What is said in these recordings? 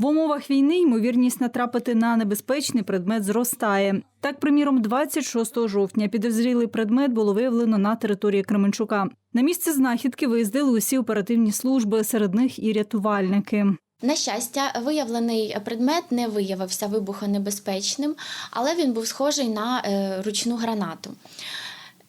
В умовах війни ймовірність натрапити на небезпечний предмет зростає. Так, приміром, 26 жовтня підозрілий предмет було виявлено на території Кременчука. На місце знахідки виїздили усі оперативні служби, серед них і рятувальники. На щастя, виявлений предмет не виявився вибухонебезпечним, але він був схожий на е, ручну гранату.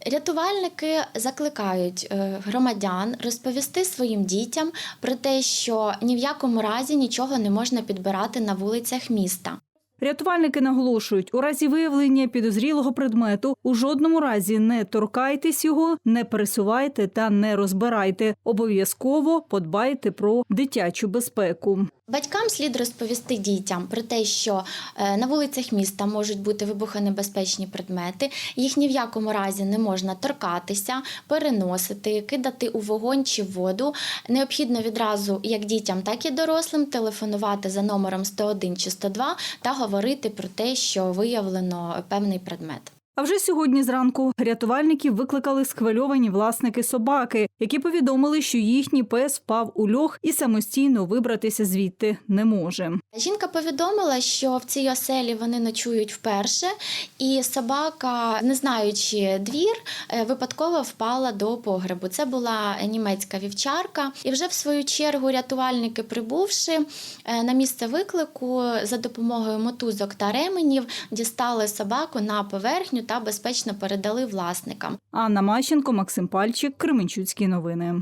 Рятувальники закликають е, громадян розповісти своїм дітям про те, що ні в якому разі нічого не можна підбирати на вулицях міста. Рятувальники наголошують, у разі виявлення підозрілого предмету у жодному разі не торкайтесь його, не пересувайте та не розбирайте. Обов'язково подбайте про дитячу безпеку. Батькам слід розповісти дітям про те, що е, на вулицях міста можуть бути вибухонебезпечні предмети, їх ні в якому разі не можна торкатися, переносити, кидати у вогонь чи воду. Необхідно відразу як дітям, так і дорослим телефонувати за номером 101 чи 102 та говорити про те, що виявлено певний предмет. А вже сьогодні зранку рятувальників викликали схвильовані власники собаки, які повідомили, що їхній пес впав у льох і самостійно вибратися звідти не може. Жінка повідомила, що в цій оселі вони ночують вперше, і собака, не знаючи двір, е, випадково впала до погребу. Це була німецька вівчарка. І вже в свою чергу рятувальники, прибувши е, на місце виклику за допомогою мотузок та ременів, дістали собаку на поверхню та безпечно передали власникам. Анна Мащенко, Максим Пальчик, Кременчуцькі новини.